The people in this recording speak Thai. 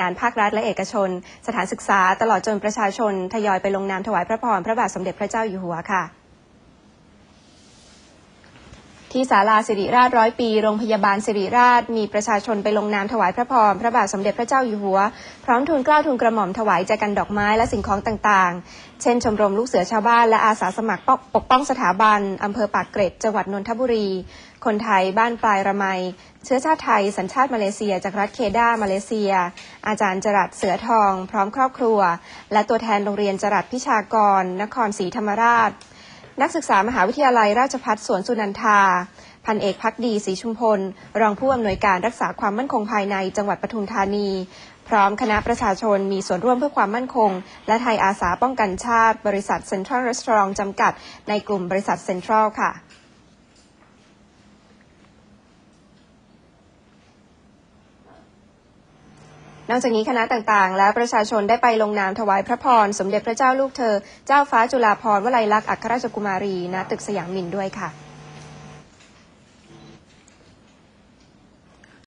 งานภาครัฐและเอกชน สถานศึกษาตลอดจนประชาชน ทยอยไปลงนามถวายพระพรพระบาทสมเด็จพระเจ้าอยู่หัวค่ะ ที่ศาลาสิริราชร้อยปี โรงพยาบาลสิริราช มีประชาชนไปลงนามถวายพระพรพระบาทสมเด็จพระเจ้าอยู่หัว พร้อมทูลเกล้าทูลกระหม่อมถวายแจกันดอกไม้และสิ่งของต่างๆ เช่นชมรมลูกเสือชาวบ้านและอาสาสมัครปกป้องสถาบันอำเภอปากเกร็ดจังหวัดนนทบุรี คนไทยบ้านปลายระไมเชื้อชาติไทยสัญชาติมาเลเซีย จากรัฐเคดามาเลเซีย อาจารย์จรัสเสือทอง พร้อมครอบครัว และตัวแทนโรงเรียนจรัสพิชากร นครศรีธรรมราช นักศึกษามหาวิทยาลัยราชพัฒสวนสุนันทา พันเอกพักดีศรีชุมพล รองผู้อำนวยการรักษาความมั่นคงภายในจังหวัดปทุมธานี พร้อมคณะประชาชนมีส่วนร่วมเพื่อความมั่นคง และไทยอาสาป้องกันชาติ บริษัทเซ็นทรัลรีสอร์ทจำกัด ในกลุ่มบริษัทเซ็นทรัลค่ะ นอกจากนี้คณะต่างๆ และประชาชนได้ไปลงนามถวายพระพร สมเด็จพระเจ้าลูกเธอ เจ้าฟ้าจุฬาภรณ์วลัยลักษณ์อัครราชกุมารีณตึกสยามมินด้วยค่ะ